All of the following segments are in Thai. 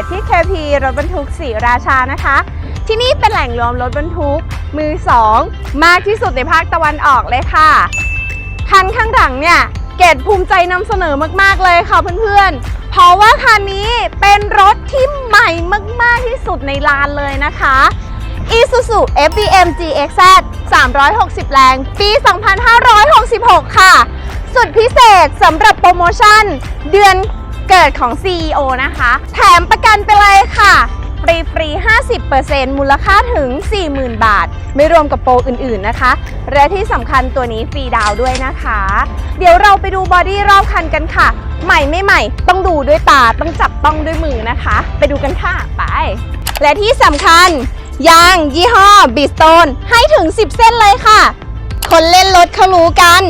ษที่ KP รถบรรทุกศรีราชานะคะ ที่นี่เป็นแหล่งรวมรถบรรทุกมือสองมากที่สุดในภาคตะวันออกเลยค่ะคันข้างหลังเนี่ยเกดภูมิใจนำเสนอมากๆเลยค่ะเพื่อนๆ เพราะว่าคันนี้เป็นรถที่ใหม่มาก ๆ ที่สุดในลานเลยนะคะ Isuzu FBM GXZ 360 แรง ปี 2566 ค่ะ สุดพิเศษสำหรับโปรโมชั่น เดือน เกิดของ CEO นะคะ แถมประกันไปเลยค่ะ ฟรีฟรี 50%มูลค่าถึง 40,000 บาท ไม่รวมกับโปรอื่นๆนะคะ และที่สำคัญตัวนี้ฟรีดาวด้วยนะคะ เดี๋ยวเราไปดูบอดี้รอบคันกันค่ะ ใหม่ไม่ใหม่ ต้องดูด้วยตา ต้องจับต้องด้วยมือนะคะ ไปดูกันค่ะ ไป และที่สำคัญยางยี่ห้อบิสโตนให้ถึง 10 เส้นเลยค่ะ คนเล่นรถเขารู้กัน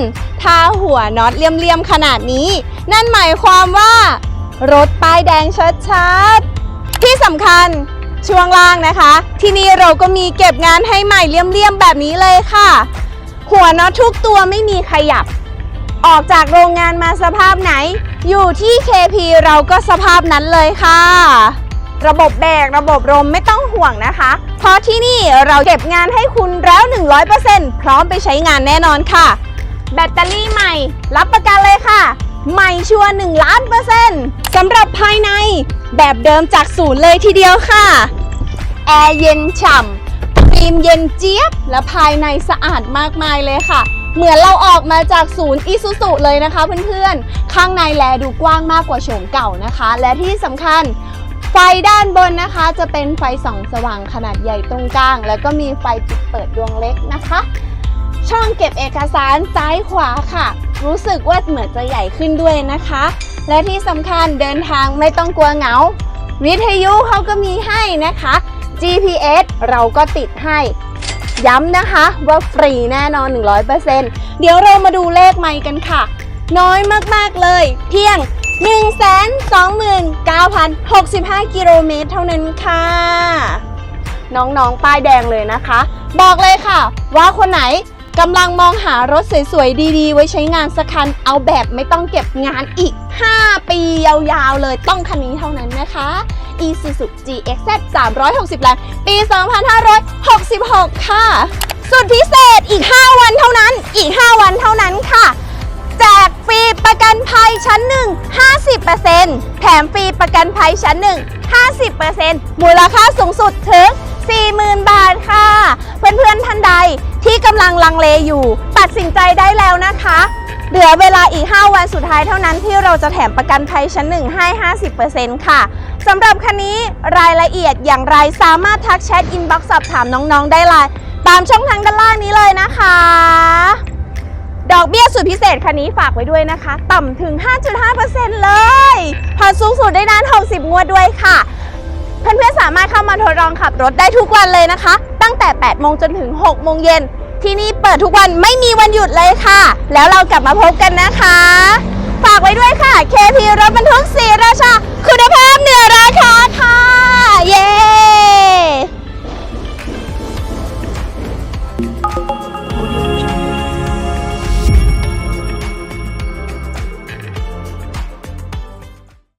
ถ้าหัวน็อตเลี่ยมๆขนาดนี้ นั่นหมายความว่า รถป้ายแดงชัดๆ ที่สำคัญช่วงล่างนะคะ ที่นี่เราก็มีเก็บงานให้ใหม่เลี่ยมๆแบบนี้เลยค่ะ หัวน็อตทุกตัวไม่มีขยับ ออกจากโรงงานมาสภาพไหน อยู่ที่ KP เราก็สภาพนั้นเลยค่ะ ระบบแบกระบบลมไม่ต้องห่วงนะคะ เพราะที่นี่เราเก็บงานให้คุณแล้ว 100%พร้อมไปใช้งานแน่นอนค่ะ แบตเตอรี่ใหม่ รับประกันเลยค่ะ ใหม่ชัวร์1ล้านเปอร์เซ็นต์สำหรับภายในแบบเดิมจากศูนย์เลยทีเดียวค่ะ แอร์เย็นฉ่ำฟิล์มเย็นเจี๊ยบ และภายในสะอาดมากมายเลยค่ะ เหมือนเราออกมาจากศูนย์อิซูซุเลยนะคะเพื่อนๆ ข้างในแลดูกว้างมากกว่าโฉมเก่านะคะ และที่สำคัญไฟด้านบนนะคะจะเป็นไฟส่องสว่างขนาดใหญ่ตรงกลาง แล้วก็มีไฟปิดเปิดดวงเล็กนะคะ ช่องเก็บเอกสารซ้ายขวาค่ะ รู้สึกว่าเหมือนจะใหญ่ขึ้นด้วยนะคะ และที่สำคัญเดินทางไม่ต้องกลัวเหงา วิทยุเขาก็มีให้นะคะ GPS เราก็ติดให้ ย้ำนะคะว่าฟรีแน่นอน 100%เดี๋ยวเรามาดูเลขไมค์กันค่ะ น้อยมากๆเลย เพียง 129,065 กิโลเมตรเท่านั้นค่ะ น้องๆ ป้ายแดงเลยนะคะ บอกเลยค่ะ ว่าคนไหน กำลังมองหารถสวยๆ ดีๆ ไว้ใช้งานสักคัน เอาแบบไม่ต้องเก็บงานอีก 5 ปียาวๆ เลยต้องคันนี้เท่านั้นนะคะ Isuzu GXZ 360แรงปี 2566 ค่ะ สุดพิเศษอีก 5 วันเท่านั้น อีก 5 วันเท่านั้นค่ะ แจกฟรีประกันภัยชั้น 1 50%แถมฟรีประกันภัยชั้น 1 50%มูลค่าสูงสุดถึง 40,000 บาทค่ะ เพื่อนๆท่านใด กำลังลังเลอยู่ ตัดสินใจได้แล้วนะคะ เหลือเวลาอีก 5 วันสุดท้ายเท่านั้นที่เราจะแถมประกันภัยชั้น 1 ให้ 50%ค่ะสำหรับคันนี้รายละเอียดอย่างไรสามารถทักแชทอินบ็อกซ์สอบถามน้องๆ ได้เลยตามช่องทางด้านล่างนี้เลยนะคะ ดอกเบี้ยสุดพิเศษคันนี้ฝากไว้ด้วยนะคะ ต่ำถึง 5.5%เลยผ่อนสูงสุดได้นาน 60 งวดด้วยค่ะ เพื่อนๆสามารถเข้ามาทดลองขับรถได้ทุกวันเลยนะคะ ตั้งแต่ 8 โมงจนถึง 6 โมงเย็น ที่นี่เปิดทุกวันไม่มีวันหยุดเลยค่ะ แล้วเรากลับมาพบกันนะคะ ฝากไว้ด้วยค่ะ KP รถบรรทุกสีราชาคุณภาพเหนือราคาค่ะ เย้